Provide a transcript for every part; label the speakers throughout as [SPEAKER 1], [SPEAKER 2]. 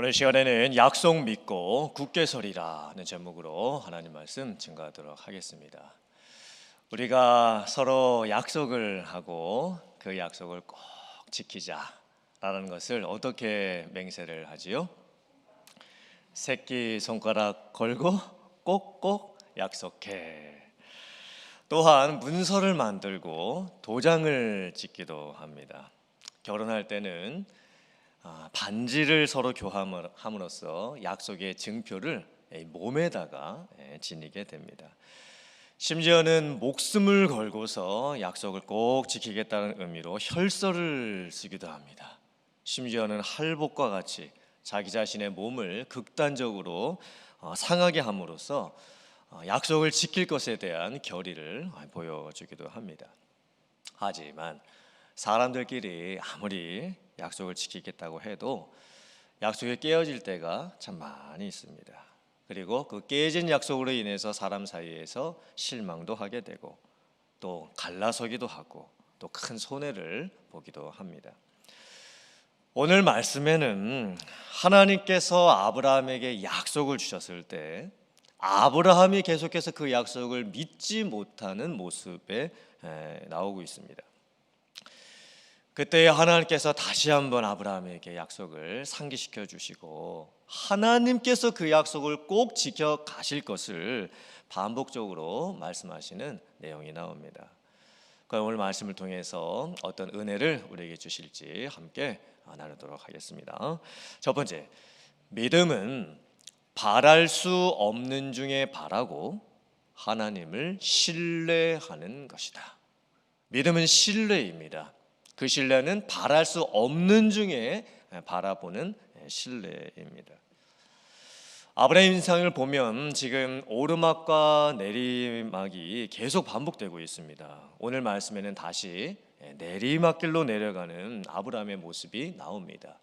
[SPEAKER 1] 오늘 시간에는 약속 믿고 굳게 서리라는 제목으로 하나님 말씀 증거하도록 하겠습니다. 우리가 서로 약속을 하고 그 약속을 꼭 지키자라는 것을 어떻게 맹세를 하지요? 새끼 손가락 걸고 꼭꼭 약속해. 또한 문서를 만들고 도장을 찍기도 합니다. 결혼할 때는 아, 반지를 서로 교환함으로써 약속의 증표를 몸에다가 예, 지니게 됩니다. 심지어는 목숨을 걸고서 약속을 꼭 지키겠다는 의미로 혈서를 쓰기도 합니다. 심지어는 할복과 같이 자기 자신의 몸을 극단적으로 어, 상하게 함으로써 어, 약속을 지킬 것에 대한 결의를 보여주기도 합니다. 하지만 사람들끼리 아무리 약속을 지키겠다고 해도 약속이 깨어질 때가 참 많이 있습니다. 그리고 그 깨진 약속으로 인해서 사람 사이에서 실망도 하게 되고 또 갈라서기도 하고 또 큰 손해를 보기도 합니다. 오늘 말씀에는 하나님께서 아브라함에게 약속을 주셨을 때 아브라함이 계속해서 그 약속을 믿지 못하는 모습에 나오고 있습니다. 그때 하나님께서 다시 한번 아브라함에게 약속을 상기시켜 주시고 하나님께서 그 약속을 꼭 지켜 가실 것을 반복적으로 말씀하시는 내용이 나옵니다. 그럼 오늘 말씀을 통해서 어떤 은혜를 우리에게 주실지 함께 나누도록 하겠습니다. 첫 번째, 믿음은 바랄 수 없는 중에 바라고 하나님을 신뢰하는 것이다. 믿음은 신뢰입니다. 그 신뢰는 바랄 수 없는 중에 바라보는 신뢰입니다. 아브라함 인상을 보면 지금 오르막과 내리막이 계속 반복되고 있습니다. 오늘 말씀에는 다시 내리막길로 내려가는 아브라함의 모습이 나옵니다.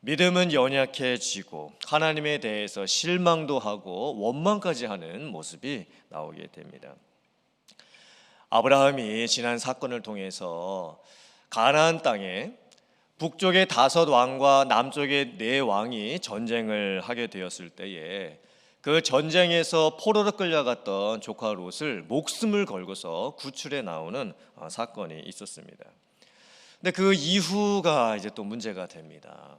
[SPEAKER 1] 믿음은 연약해지고 하나님에 대해서 실망도 하고 원망까지 하는 모습이 나오게 됩니다. 아브라함이 지난 사건을 통해서 가나안 땅에 북쪽의 다섯 왕과 남쪽의 네 왕이 전쟁을 하게 되었을 때에 그 전쟁에서 포로로 끌려갔던 조카 롯을 목숨을 걸고서 구출해 나오는 어, 사건이 있었습니다. 근데 그 이후가 이제 또 문제가 됩니다.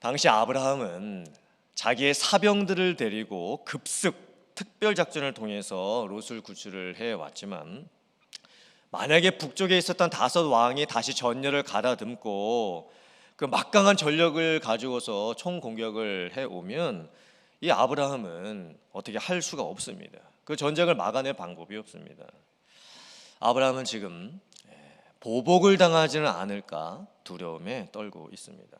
[SPEAKER 1] 당시 아브라함은 자기의 사병들을 데리고 급습 특별 작전을 통해서 롯을 구출을 해 왔지만 만약에 북쪽에 있었던 다섯 왕이 다시 전열을 가다듬고 그 막강한 전력을 가지고서 총 공격을 해 오면 이 아브라함은 어떻게 할 수가 없습니다. 그 전쟁을 막아낼 방법이 없습니다. 아브라함은 지금 예, 보복을 당하지는 않을까 두려움에 떨고 있습니다.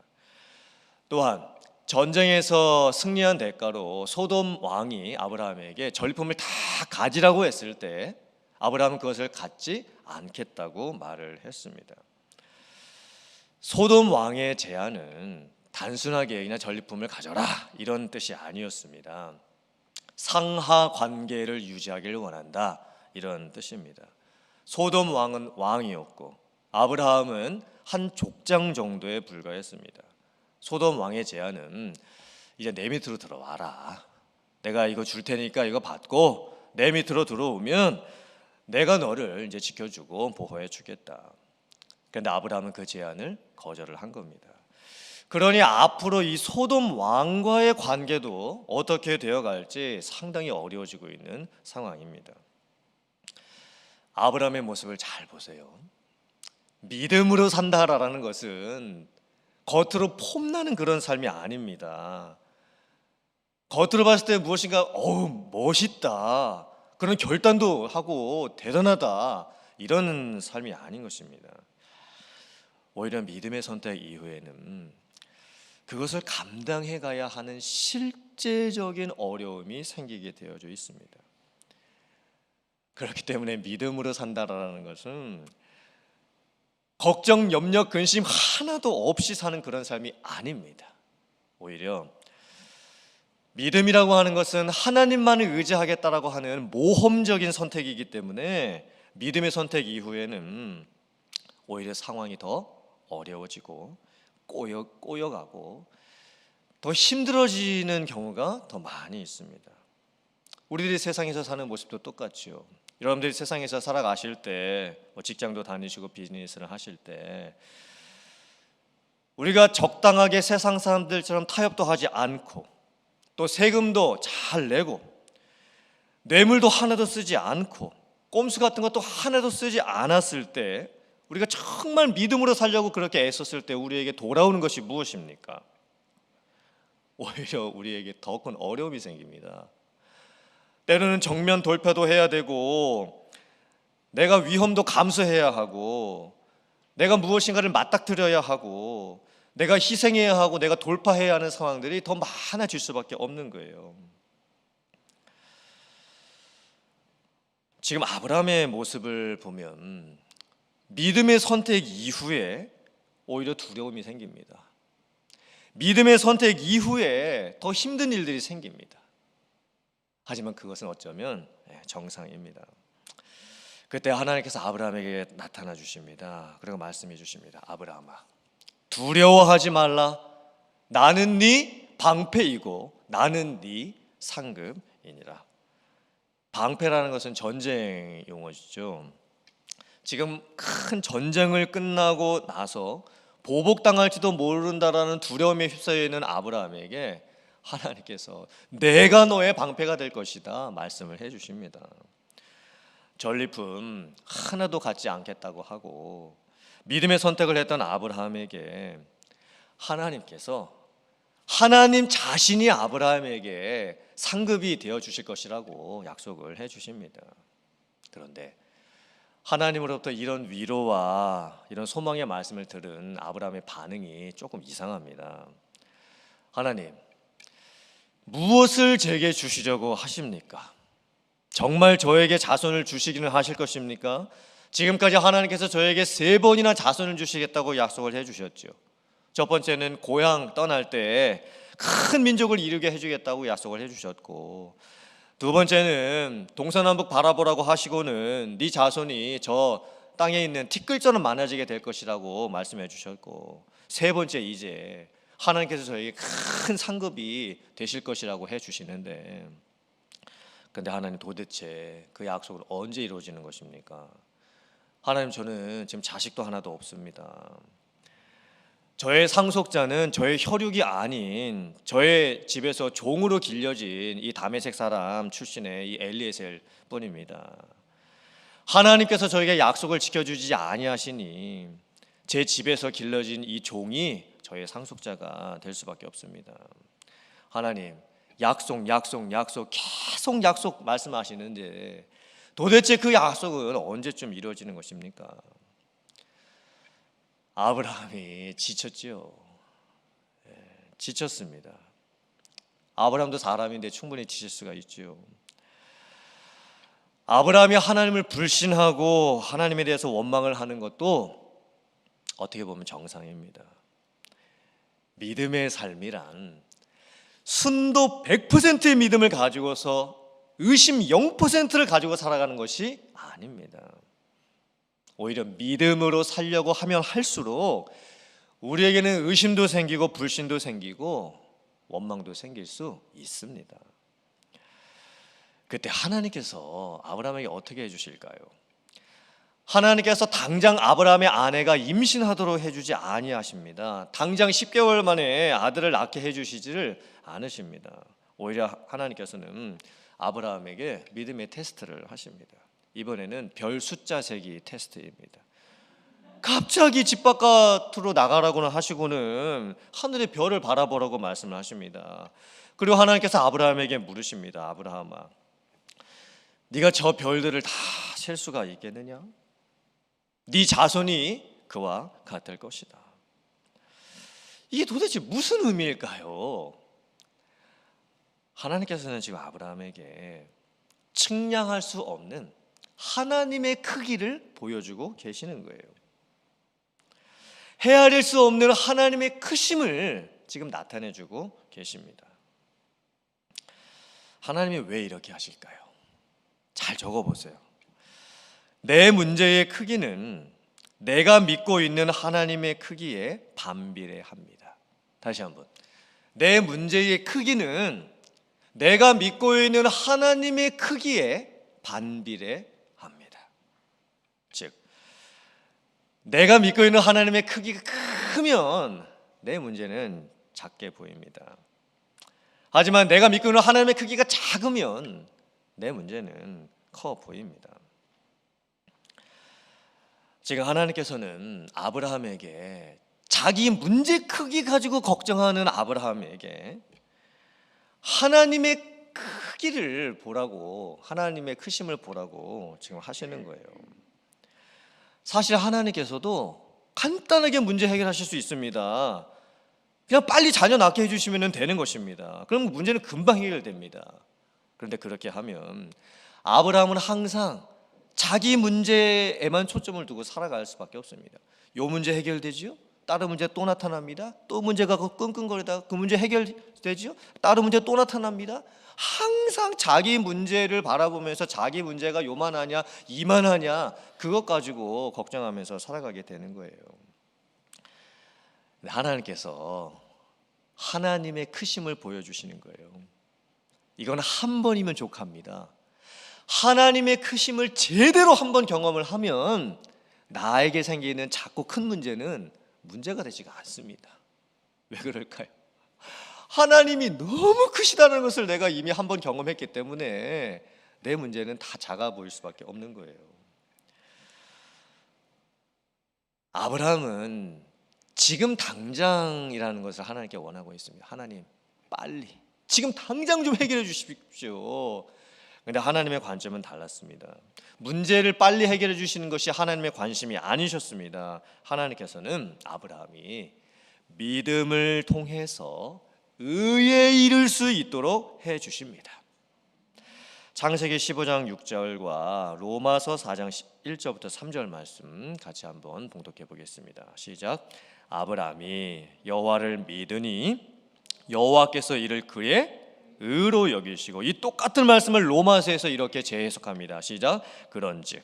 [SPEAKER 1] 또한 전쟁에서 승리한 대가로 소돔 왕이 아브라함에게 전리품을 다 가지라고 했을 때 아브라함은 그것을 갖지 않겠다고 말을 했습니다. 소돔 왕의 제안은 단순하게 그냥 전리품을 가져라 이런 뜻이 아니었습니다. 상하 관계를 유지하기를 원한다 이런 뜻입니다. 소돔 왕은 왕이었고 아브라함은 한 족장 정도에 불과했습니다. 소돔 왕의 제안은 이제 내 밑으로 들어와라. 내가 이거 줄 테니까 이거 받고 내 밑으로 들어오면 내가 너를 이제 지켜주고 보호해 주겠다. 그런데 아브라함은 그 제안을 거절을 한 겁니다. 그러니 앞으로 이 소돔 왕과의 관계도 어떻게 되어 갈지 상당히 어려워지고 있는 상황입니다. 아브라함의 모습을 잘 보세요. 믿음으로 산다라는 것은 겉으로 폼나는 그런 삶이 아닙니다. 겉으로 봤을 때 무엇인가 어우 멋있다. 그런 결단도 하고 대단하다 이런 삶이 아닌 것입니다. 오히려 믿음의 선택 이후에는 그것을 감당해 가야 하는 실제적인 어려움이 생기게 되어져 있습니다. 그렇기 때문에 믿음으로 산다라는 것은 걱정, 염려, 근심 하나도 없이 사는 그런 삶이 아닙니다. 오히려 믿음이라고 하는 것은 하나님만을 의지하겠다라고 하는 모험적인 선택이기 때문에 믿음의 선택 이후에는 오히려 상황이 더 어려워지고 꼬여 꼬여가고 더 힘들어지는 경우가 더 많이 있습니다. 우리들이 세상에서 사는 모습도 똑같지요. 여러분들이 세상에서 살아가실 때, 뭐 직장도 다니시고 비즈니스를 하실 때, 우리가 적당하게 세상 사람들처럼 타협도 하지 않고, 또 세금도 잘 내고, 뇌물도 하나도 쓰지 않고, 꼼수 같은 것도 하나도 쓰지 않았을 때, 우리가 정말 믿음으로 살려고 그렇게 애썼을 때 우리에게 돌아오는 것이 무엇입니까? 오히려 우리에게 더 큰 어려움이 생깁니다. 때로는 정면 돌파도 해야 되고 내가 위험도 감수해야 하고 내가 무엇인가를 맞닥뜨려야 하고 내가 희생해야 하고 내가 돌파해야 하는 상황들이 더 많아질 수밖에 없는 거예요. 지금 아브라함의 모습을 보면 믿음의 선택 이후에 오히려 두려움이 생깁니다. 믿음의 선택 이후에 더 힘든 일들이 생깁니다. 하지만 그것은 어쩌면 예, 정상입니다. 그때 하나님께서 아브라함에게 나타나 주십니다. 그리고 말씀해 주십니다. 아브라함아, 두려워하지 말라. 나는 네 방패이고 나는 네 상급이니라. 방패라는 것은 전쟁 용어죠. 지금 큰 전쟁을 끝나고 나서 보복당할지도 모른다라는 두려움에 휩싸여 있는 아브라함에게 하나님께서 내가 너의 방패가 될 것이다 말씀을 해 주십니다. 전리품 하나도 갖지 않겠다고 하고 믿음의 선택을 했던 아브라함에게 하나님께서 하나님 자신이 아브라함에게 상급이 되어 주실 것이라고 약속을 해 주십니다. 그런데 하나님으로부터 이런 위로와 이런 소망의 말씀을 들은 아브라함의 반응이 조금 이상합니다. 하나님, 무엇을 제게 주시려고 하십니까? 정말 저에게 자손을 주시기는 하실 것입니까? 지금까지 하나님께서 저에게 세 번이나 자손을 주시겠다고 약속을 해 주셨죠. 첫 번째는 고향 떠날 때 큰 민족을 이루게 해주겠다고 약속을 해주셨고 두 번째는 동서남북 바라보라고 하시고는 네 자손이 저 땅에 있는 티끌처럼 많아지게 될 것이라고 말씀해 주셨고 세 번째 이제 하나님께서 저에게 큰 상급이 되실 것이라고 해 주시는데 근데 하나님 도대체 그 약속을 언제 이루어지는 것입니까? 하나님 저는 지금 자식도 하나도 없습니다. 저의 상속자는 저의 혈육이 아닌 저의 집에서 종으로 길려진 이 다메섹 사람 출신의 이 엘리에셀 뿐입니다. 하나님께서 저에게 약속을 지켜주지 아니하시니 제 집에서 길러진 이 종이 저의 상속자가 될 수밖에 없습니다. 하나님 약속 약속 약속 계속 약속 말씀하시는데 도대체 그 약속은 언제쯤 이루어지는 것입니까? 아브라함이 지쳤지요. 예, 지쳤습니다. 아브라함도 사람인데 충분히 지칠 수가 있지요. 아브라함이 하나님을 불신하고 하나님에 대해서 원망을 하는 것도 어떻게 보면 정상입니다. 믿음의 삶이란 순도 100%의 믿음을 가지고서 의심 0%를 가지고 살아가는 것이 아닙니다. 오히려 믿음으로 살려고 하면 할수록 우리에게는 의심도 생기고 불신도 생기고 원망도 생길 수 있습니다. 그때 하나님께서 아브라함에게 어떻게 해주실까요? 하나님께서 당장 아브라함의 아내가 임신하도록 해주지 아니하십니다. 당장 10개월 만에 아들을 낳게 해주시지를 않으십니다. 오히려 하나님께서는 아브라함에게 믿음의 테스트를 하십니다. 이번에는 별 숫자 세기 테스트입니다. 갑자기 집 바깥으로 나가라고는 하시고는 하늘의 별을 바라보라고 말씀을 하십니다. 그리고 하나님께서 아브라함에게 물으십니다. 아브라함아, 네가 저 별들을 다 셀 수가 있겠느냐? 네 자손이 그와 같을 것이다. 이게 도대체 무슨 의미일까요? 하나님께서는 지금 아브라함에게 측량할 수 없는 하나님의 크기를 보여주고 계시는 거예요. 헤아릴 수 없는 하나님의 크심을 지금 나타내주고 계십니다. 하나님이 왜 이렇게 하실까요? 잘 적어보세요. 내 문제의 크기는 내가 믿고 있는 하나님의 크기에 반비례합니다. 다시 한번. 내 문제의 크기는 내가 믿고 있는 하나님의 크기에 반비례합니다. 즉, 내가 믿고 있는 하나님의 크기가 크면 내 문제는 작게 보입니다. 하지만 내가 믿고 있는 하나님의 크기가 작으면 내 문제는 커 보입니다. 지금 하나님께서는 아브라함에게 자기 문제 크기 가지고 걱정하는 아브라함에게 하나님의 크기를 보라고 하나님의 크심을 보라고 지금 하시는 거예요. 사실 하나님께서도 간단하게 문제 해결하실 수 있습니다. 그냥 빨리 자녀 낳게 해주시면 되는 것입니다. 그럼 문제는 금방 해결됩니다. 그런데 그렇게 하면 아브라함은 항상 자기 문제에만 초점을 두고 살아갈 수밖에 없습니다. 요 문제 해결되지요? 다른 문제 또 나타납니다. 또 문제가 그 끙끙거리다가 그 문제 해결되지요? 다른 문제 또 나타납니다. 항상 자기 문제를 바라보면서 자기 문제가 요만하냐 이만하냐 그것 가지고 걱정하면서 살아가게 되는 거예요. 하나님께서 하나님의 크심을 보여주시는 거예요. 이건 한 번이면 족합니다. 하나님의 크심을 제대로 한 번 경험을 하면 나에게 생기는 작고 큰 문제는 문제가 되지가 않습니다. 왜 그럴까요? 하나님이 너무 크시다는 것을 내가 이미 한 번 경험했기 때문에 내 문제는 다 작아 보일 수밖에 없는 거예요. 아브라함은 지금 당장이라는 것을 하나님께 원하고 있습니다. 하나님, 빨리 지금 당장 좀 해결해 주십시오. 근데 하나님의 관점은 달랐습니다. 문제를 빨리 해결해 주시는 것이 하나님의 관심이 아니셨습니다. 하나님께서는 아브라함이 믿음을 통해서 의에 이를 수 있도록 해 주십니다. 창세기 15장 6절과 로마서 4장 1절부터 3절 말씀 같이 한번 봉독해 보겠습니다. 시작. 아브라함이 여호와를 믿으니 여호와께서 이를 그의 의로 여기시고 이 똑같은 말씀을 로마서에서 이렇게 재해석합니다. 시작. 그런즉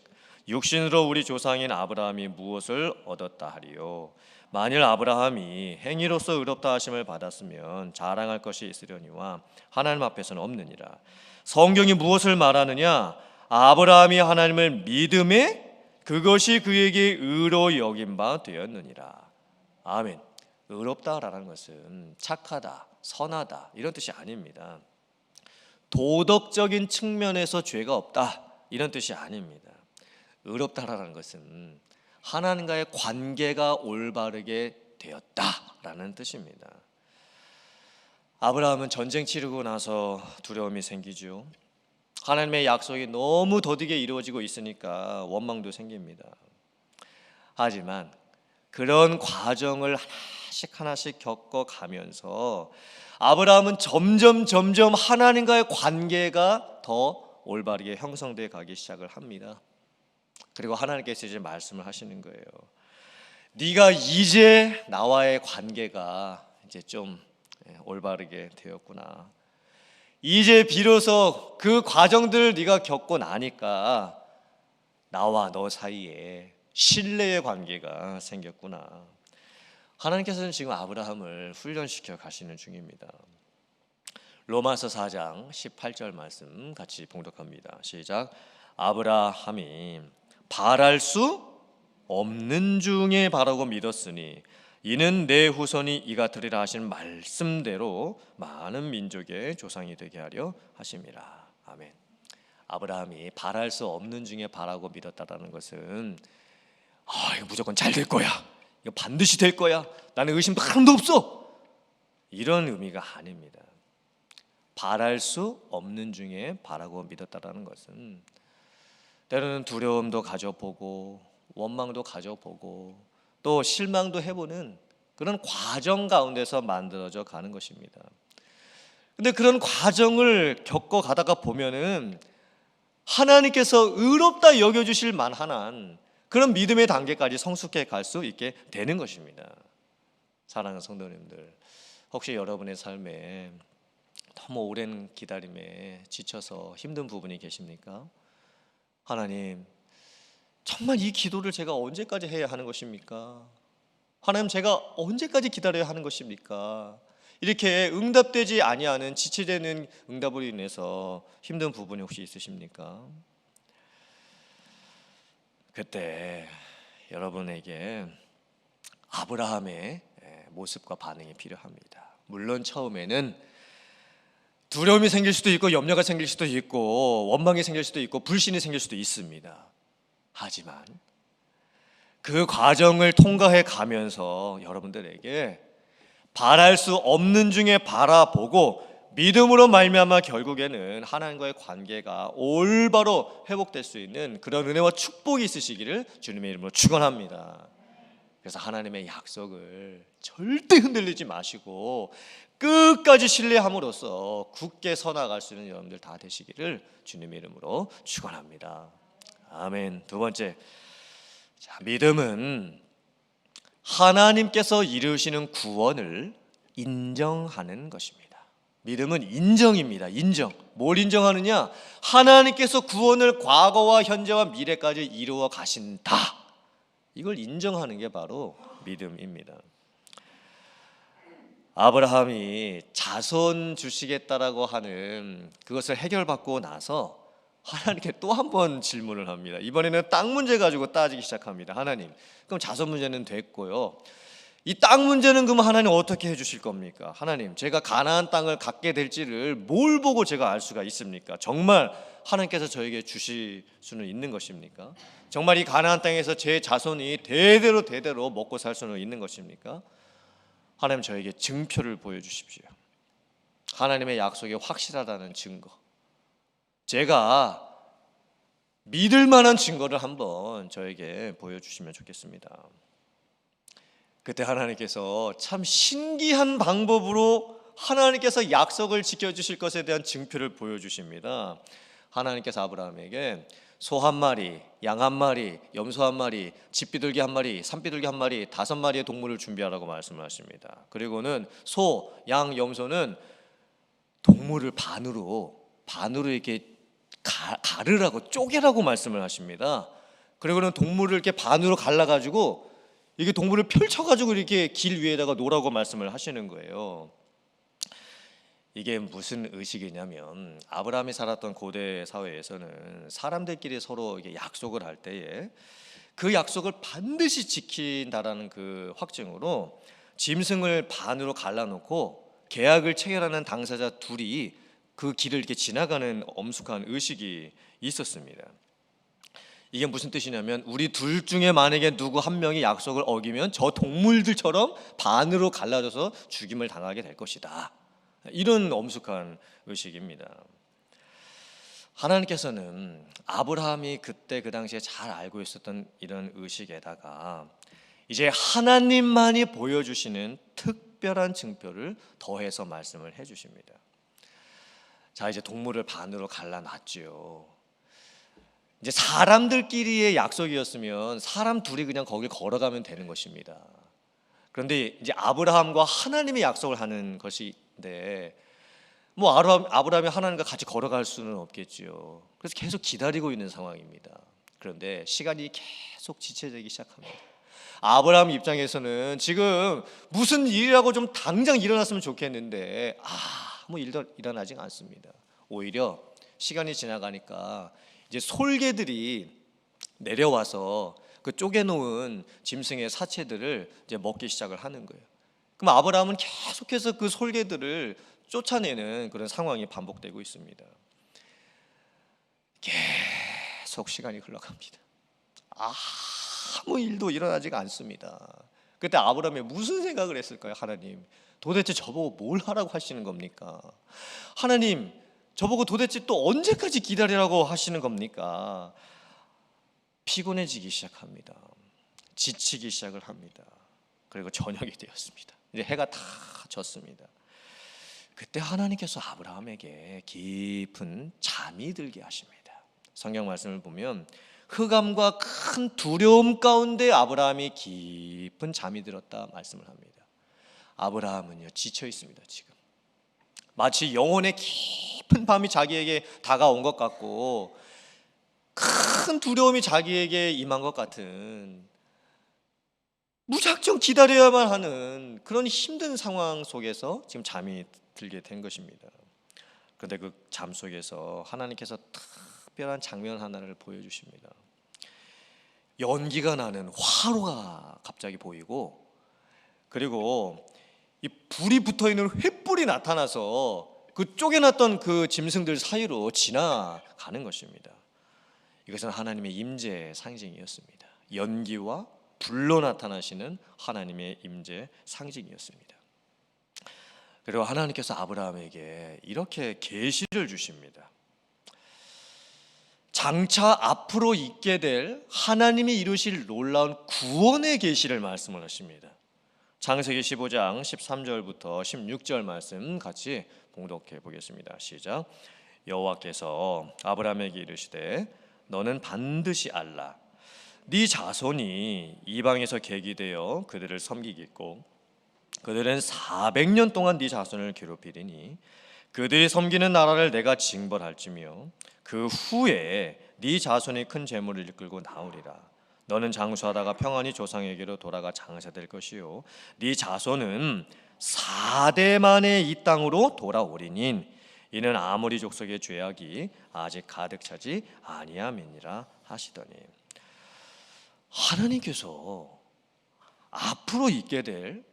[SPEAKER 1] 육신으로 우리 조상인 아브라함이 무엇을 얻었다 하리요 만일 아브라함이 행위로서 의롭다 하심을 받았으면 자랑할 것이 있으려니와 하나님 앞에서는 없느니라. 성경이 무엇을 말하느냐? 아브라함이 하나님을 믿음에 그것이 그에게 의로 여긴 바 되었느니라. 아멘. 의롭다라는 것은 착하다, 선하다 이런 뜻이 아닙니다. 도덕적인 측면에서 죄가 없다 이런 뜻이 아닙니다. 의롭다라는 것은 하나님과의 관계가 올바르게 되었다라는 뜻입니다. 아브라함은 전쟁 치르고 나서 두려움이 생기죠. 하나님의 약속이 너무 더디게 이루어지고 있으니까 원망도 생깁니다. 하지만 그런 과정을 하나씩 하나씩 겪어 가면서 아브라함은 점점 점점 하나님과의 관계가 더 올바르게 형성돼 가기 시작을 합니다. 그리고 하나님께서 이제 말씀을 하시는 거예요. 네가 이제 나와의 관계가 이제 좀 예, 올바르게 되었구나. 이제 비로소 그 과정들 네가 겪고 나니까 나와 너 사이에 신뢰의 관계가 생겼구나. 하나님께서는 지금 아브라함을 훈련시켜 가시는 중입니다. 로마서 4장 18절 말씀 같이 봉독합니다. 시작. 아브라함이 바랄 수 없는 중에 바라고 믿었으니 이는 내 후손이 이가 되리라 하신 말씀대로 많은 민족의 조상이 되게 하려 하심이라. 아멘. 아브라함이 바랄 수 없는 중에 바라고 믿었다라는 것은 아, 이거 무조건 잘 될 거야. 이거 반드시 될 거야. 나는 의심도 하나도 없어. 이런 의미가 아닙니다. 바랄 수 없는 중에 바라고 믿었다라는 것은 때로는 두려움도 가져보고 원망도 가져보고 또 실망도 해보는 그런 과정 가운데서 만들어져 가는 것입니다. 근데 그런 과정을 겪어 가다가 보면은 하나님께서 의롭다 여겨주실 만한 그런 믿음의 단계까지 성숙해 갈 수 있게 되는 것입니다. 사랑하는 성도님들, 혹시 여러분의 삶에 너무 오랜 기다림에 지쳐서 힘든 부분이 계십니까? 하나님, 정말 이 기도를 제가 언제까지 해야 하는 것입니까? 하나님, 제가 언제까지 기다려야 하는 것입니까? 이렇게 응답되지 아니하는 지체되는 응답으로 인해서 힘든 부분이 혹시 있으십니까? 그때 여러분에게 아브라함의 예, 모습과 반응이 필요합니다. 물론 처음에는 두려움이 생길 수도 있고 염려가 생길 수도 있고 원망이 생길 수도 있고 불신이 생길 수도 있습니다. 하지만 그 과정을 통과해 가면서 여러분들에게 바랄 수 없는 중에 바라보고 믿음으로 말미암아 결국에는 하나님과의 관계가 올바로 회복될 수 있는 그런 은혜와 축복이 있으시기를 주님의 이름으로 축원합니다. 그래서 하나님의 약속을 절대 흔들리지 마시고 끝까지 신뢰함으로써 굳게 서나갈 수 있는 여러분들 다 되시기를 주님의 이름으로 축원합니다. 아멘. 두 번째, 자, 믿음은 하나님께서 이루시는 구원을 인정하는 것입니다. 믿음은 인정입니다. 인정. 뭘 인정하느냐? 하나님께서 구원을 과거와 현재와 미래까지 이루어 가신다. 이걸 인정하는 게 바로 믿음입니다. 아브라함이 자손 주시겠다라고 하는 그것을 해결받고 나서 하나님께 또 한 번 질문을 합니다. 이번에는 땅 문제 가지고 따지기 시작합니다. 하나님, 그럼 자손 문제는 됐고요. 이 땅 문제는 그럼 하나님 어떻게 해주실 겁니까? 하나님, 제가 가나안 땅을 갖게 될지를 뭘 보고 제가 알 수가 있습니까? 정말 하나님께서 저에게 주실 수는 있는 것입니까? 정말 이 가나안 땅에서 제 자손이 대대로 대대로 먹고 살 수는 있는 것입니까? 하나님 저에게 증표를 보여주십시오. 하나님의 약속이 확실하다는 증거. 제가 믿을 만한 증거를 한번 저에게 보여주시면 좋겠습니다. 그때 하나님께서 참 신기한 방법으로 하나님께서 약속을 지켜주실 것에 대한 증표를 보여주십니다. 하나님께서 아브라함에게 소 한 마리, 양 한 마리, 염소 한 마리, 집비둘기 한 마리, 산비둘기 한 마리, 다섯 마리의 동물을 준비하라고 말씀을 하십니다. 그리고는 소, 양, 염소는 동물을 반으로 반으로 이렇게 가, 가르라고 쪼개라고 말씀을 하십니다. 그리고는 동물을 이렇게 반으로 갈라 가지고 이게 동물을 펼쳐 가지고 이렇게 길 위에다가 놓으라고 말씀을 하시는 거예요. 이게 무슨 의식이냐면 아브라함이 살았던 고대 사회에서는 사람들끼리 서로 약속을 할 때에 그 약속을 반드시 지킨다라는 그 확증으로 짐승을 반으로 갈라놓고 계약을 체결하는 당사자 둘이 그 길을 이렇게 지나가는 엄숙한 의식이 있었습니다. 이게 무슨 뜻이냐면 우리 둘 중에 만약에 누구 한 명이 약속을 어기면 저 동물들처럼 반으로 갈라져서 죽임을 당하게 될 것이다. 이런 엄숙한 의식입니다. 하나님께서는 아브라함이 그때 그 당시에 잘 알고 있었던 이런 의식에다가 이제 하나님만이 보여주시는 특별한 증표를 더해서 말씀을 해주십니다. 자 이제 동물을 반으로 갈라놨지요. 이제 사람들끼리의 약속이었으면 사람 둘이 그냥 거길 걸어가면 되는 것입니다. 그런데 이제 아브라함과 하나님의 약속을 하는 것인데 뭐 아브라함, 아브라함이 하나님과 같이 걸어갈 수는 없겠지요. 그래서 계속 기다리고 있는 상황입니다. 그런데 시간이 계속 지체되기 시작합니다. 아브라함 입장에서는 지금 무슨 일이라고 좀 당장 일어났으면 좋겠는데 아무 일도 일어나지 않습니다. 오히려 시간이 지나가니까 이제 솔개들이 내려와서 그 쪼개놓은 짐승의 사체들을 이제 먹기 시작을 하는 거예요. 그럼 아브라함은 계속해서 그 솔개들을 쫓아내는 그런 상황이 반복되고 있습니다. 계속 시간이 흘러갑니다. 아무 일도 일어나지가 않습니다. 그때 아브라함이 무슨 생각을 했을까요? 하나님, 도대체 저보고 뭘 하라고 하시는 겁니까? 하나님, 저보고 도대체 또 언제까지 기다리라고 하시는 겁니까? 피곤해지기 시작합니다. 지치기 시작을 합니다. 그리고 저녁이 되었습니다. 이제 해가 다 졌습니다. 그때 하나님께서 아브라함에게 깊은 잠이 들게 하십니다. 성경 말씀을 보면 흑암과 큰 두려움 가운데 아브라함이 깊은 잠이 들었다 말씀을 합니다. 아브라함은요 지쳐 있습니다 지금. 마치 영혼의 깊은 밤이 자기에게 다가온 것 같고 큰 두려움이 자기에게 임한 것 같은 무작정 기다려야만 하는 그런 힘든 상황 속에서 지금 잠이 들게 된 것입니다. 그런데 그 잠 속에서 하나님께서 특별한 장면 하나를 보여주십니다. 연기가 나는 화로가 갑자기 보이고 그리고 이 불이 붙어 있는 횃불이 나타나서 그 쪼개놨던 그 짐승들 사이로 지나가는 것입니다. 이것은 하나님의 임재 상징이었습니다. 연기와 불로 나타나시는 하나님의 임재 상징이었습니다. 그리고 하나님께서 아브라함에게 이렇게 계시를 주십니다. 장차 앞으로 있게 될 하나님이 이루실 놀라운 구원의 계시를 말씀을 하십니다. 창세기 15장 13절부터 16절 말씀 같이 봉독해 보겠습니다. 시작. 여호와께서 아브라함에게 이르시되 너는 반드시 알라 네 자손이 이방에서 계기되어 그들을 섬기겠고 그들은 400년 동안 네 자손을 괴롭히리니 그들이 섬기는 나라를 내가 징벌할지며 그 후에 네 자손이 큰 재물을 이끌고 나오리라 너는 장수하다가 평안히 조상에게로 돌아가 장사될 것이요 네 자손은 4대 만에 이 땅으로 돌아오리니 이는 아모리 족속의 죄악이 아직 가득 차지 아니함이니라 하시더니 하나님께서 앞으로 있게 될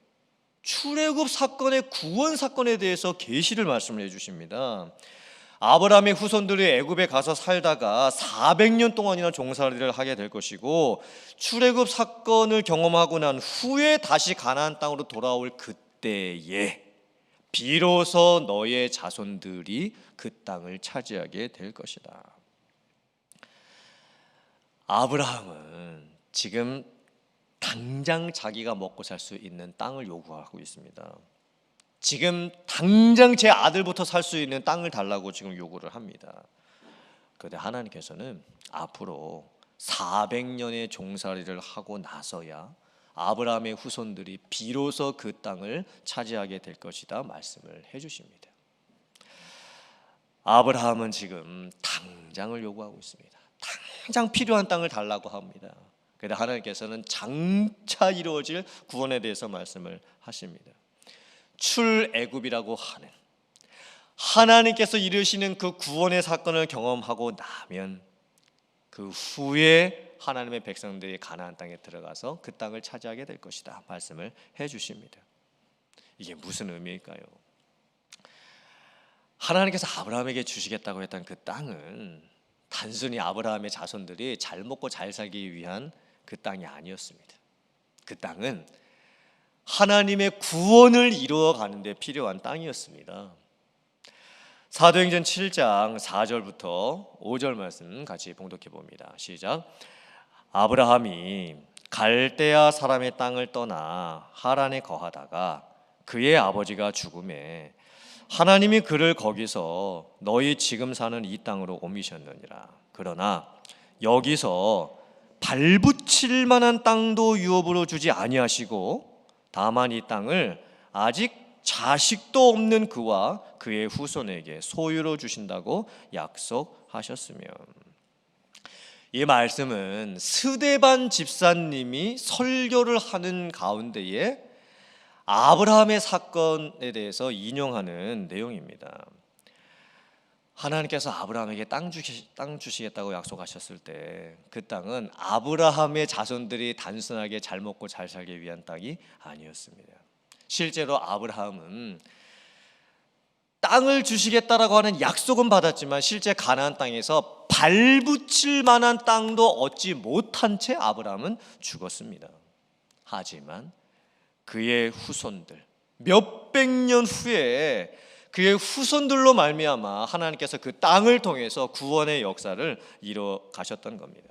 [SPEAKER 1] 출애굽 사건의 구원 사건에 대해서 계시를 말씀을 해 주십니다. 아브라함의 후손들이 애굽에 가서 살다가 400년 동안이나 종살이를 하게 될 것이고 출애굽 사건을 경험하고 난 후에 다시 가나안 땅으로 돌아올 그때에 비로소 너의 자손들이 그 땅을 차지하게 될 것이다. 아브라함은 지금 당장 자기가 먹고 살 수 있는 땅을 요구하고 있습니다. 지금 당장 제 아들부터 살 수 있는 땅을 달라고 지금 요구를 합니다. 그런데 하나님께서는 앞으로 400년의 종살이를 하고 나서야 아브라함의 후손들이 비로소 그 땅을 차지하게 될 것이다 말씀을 해 주십니다. 아브라함은 지금 당장을 요구하고 있습니다. 당장 필요한 땅을 달라고 합니다. 그런데 하나님께서는 장차 이루어질 구원에 대해서 말씀을 하십니다. 출애굽이라고 하는 하나님께서 이루시는 그 구원의 사건을 경험하고 나면 그 후에 하나님의 백성들이 가나안 땅에 들어가서 그 땅을 차지하게 될 것이다 말씀을 해 주십니다. 이게 무슨 의미일까요? 하나님께서 아브라함에게 주시겠다고 했던 그 땅은 단순히 아브라함의 자손들이 잘 먹고 잘 살기 위한 그 땅이 아니었습니다. 그 땅은 하나님의 구원을 이루어 가는데 필요한 땅이었습니다. 사도행전 7장 4절부터 5절 말씀 같이 봉독해 봅니다. 시작. 아브라함이 갈대아 사람의 땅을 떠나 하란에 거하다가 그의 아버지가 죽음에 하나님이 그를 거기서 너희 지금 사는 이 땅으로 옮기셨느니라. 그러나 여기서 발붙일 만한 땅도 유업으로 주지 아니하시고 다만 이 땅을 아직 자식도 없는 그와 그의 후손에게 소유로 주신다고 약속하셨으며 이 말씀은 스데반 집사님이 설교를 하는 가운데에 아브라함의 사건에 대해서 인용하는 내용입니다. 하나님께서 아브라함에게 땅, 주시, 땅 주시겠다고 약속하셨을 때 그 땅은 아브라함의 자손들이 단순하게 잘 먹고 잘 살기 위한 땅이 아니었습니다. 실제로 아브라함은 땅을 주시겠다라고 하는 약속은 받았지만 실제 가나안 땅에서 발붙일 만한 땅도 얻지 못한 채 아브라함은 죽었습니다. 하지만 그의 후손들 몇백 년 후에 그의 후손들로 말미암아 하나님께서 그 땅을 통해서 구원의 역사를 이뤄 가셨던 겁니다.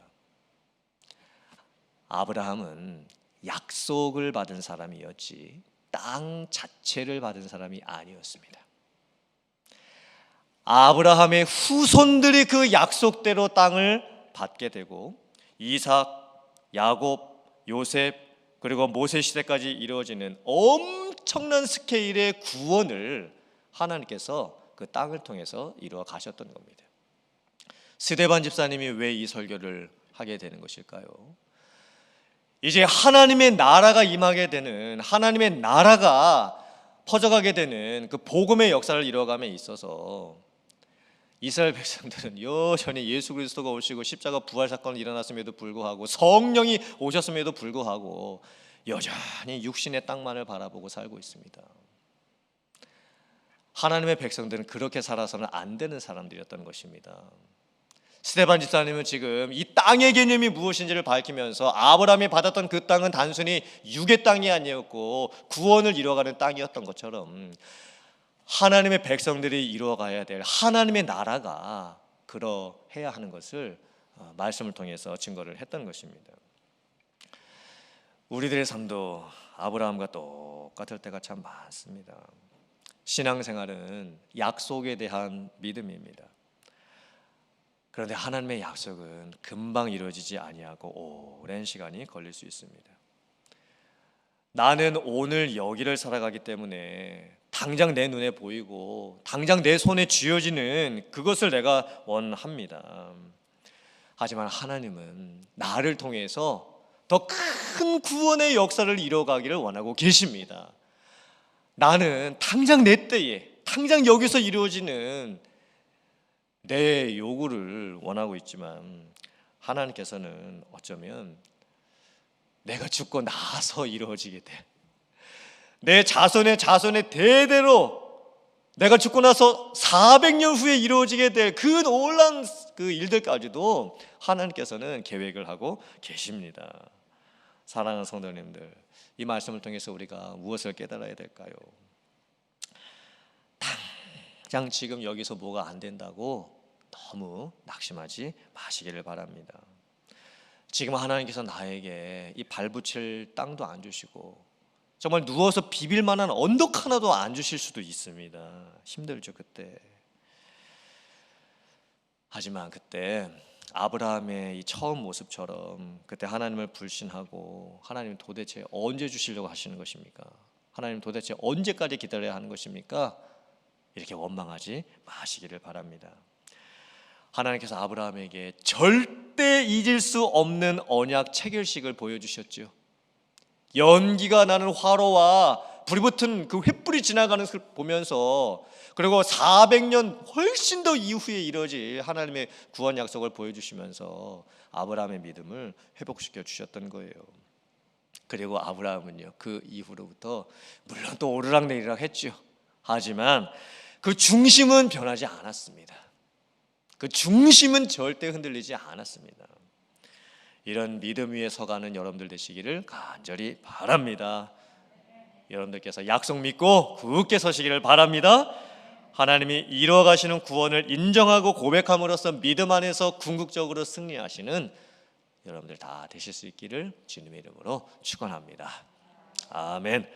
[SPEAKER 1] 아브라함은 약속을 받은 사람이었지 땅 자체를 받은 사람이 아니었습니다. 아브라함의 후손들이 그 약속대로 땅을 받게 되고 이삭, 야곱, 요셉 그리고 모세 시대까지 이루어지는 엄청난 스케일의 구원을 하나님께서 그 땅을 통해서 이루어 가셨던 겁니다. 스데반 집사님이 왜 이 설교를 하게 되는 것일까요? 이제 하나님의 나라가 임하게 되는 하나님의 나라가 퍼져가게 되는 그 복음의 역사를 이뤄감에 있어서 이스라엘 백성들은 여전히 예수 그리스도가 오시고 십자가 부활 사건이 일어났음에도 불구하고 성령이 오셨음에도 불구하고 여전히 육신의 땅만을 바라보고 살고 있습니다. 하나님의 백성들은 그렇게 살아서는 안 되는 사람들이었던 것입니다. 스테반 집사님은 지금 이 땅의 개념이 무엇인지를 밝히면서 아브라함이 받았던 그 땅은 단순히 육의 땅이 아니었고 구원을 이뤄가는 땅이었던 것처럼 하나님의 백성들이 이루어가야 될 하나님의 나라가 그러해야 하는 것을 어, 말씀을 통해서 증거를 했던 것입니다. 우리들의 삶도 아브라함과 똑같을 때가 참 많습니다. 신앙생활은 약속에 대한 믿음입니다. 그런데 하나님의 약속은 금방 이루어지지 아니하고 오랜 시간이 걸릴 수 있습니다. 나는 오늘 여기를 살아가기 때문에 당장 내 눈에 보이고 당장 내 손에 쥐어지는 그것을 내가 원합니다. 하지만 하나님은 나를 통해서 더 큰 구원의 역사를 이뤄가기를 원하고 계십니다. 나는 당장 내 때에 당장 여기서 이루어지는 내 요구를 원하고 있지만 하나님께서는 어쩌면 내가 죽고 나서 이루어지게 돼. 내 자손의 자손의 대대로 내가 죽고 나서 400년 후에 이루어지게 될 그 놀란 그 일들까지도 하나님께서는 계획을 하고 계십니다. 사랑하는 성도님들, 이 말씀을 통해서 우리가 무엇을 깨달아야 될까요? 당장 지금 여기서 뭐가 안 된다고 너무 낙심하지 마시기를 바랍니다. 지금 하나님께서 나에게 이 발붙일 땅도 안 주시고 정말 누워서 비빌 만한 언덕 하나도 안 주실 수도 있습니다. 힘들죠 그때. 하지만 그때 아브라함의 이 처음 모습처럼 그때 하나님을 불신하고 하나님 도대체 언제 주시려고 하시는 것입니까? 하나님 도대체 언제까지 기다려야 하는 것입니까? 이렇게 원망하지 마시기를 바랍니다. 하나님께서 아브라함에게 절대 잊을 수 없는 언약 체결식을 보여주셨죠. 연기가 나는 화로와 불이 붙은 그 횃불이 지나가는 것을 보면서 그리고 400년 훨씬 더 이후에 이뤄질 하나님의 구원 약속을 보여주시면서 아브라함의 믿음을 회복시켜 주셨던 거예요. 그리고 아브라함은요 그 이후로부터 물론 또 오르락내리락 했죠. 하지만 그 중심은 변하지 않았습니다. 그 중심은 절대 흔들리지 않았습니다. 이런 믿음 위에 서가는 여러분들 되시기를 간절히 바랍니다. 여러분들께서 약속 믿고 굳게 서시기를 바랍니다. 하나님이 이루어 가시는 구원을 인정하고 고백함으로써 믿음 안에서 궁극적으로 승리하시는 여러분들 다 되실 수 있기를 주님의 이름으로 축원합니다. 아멘.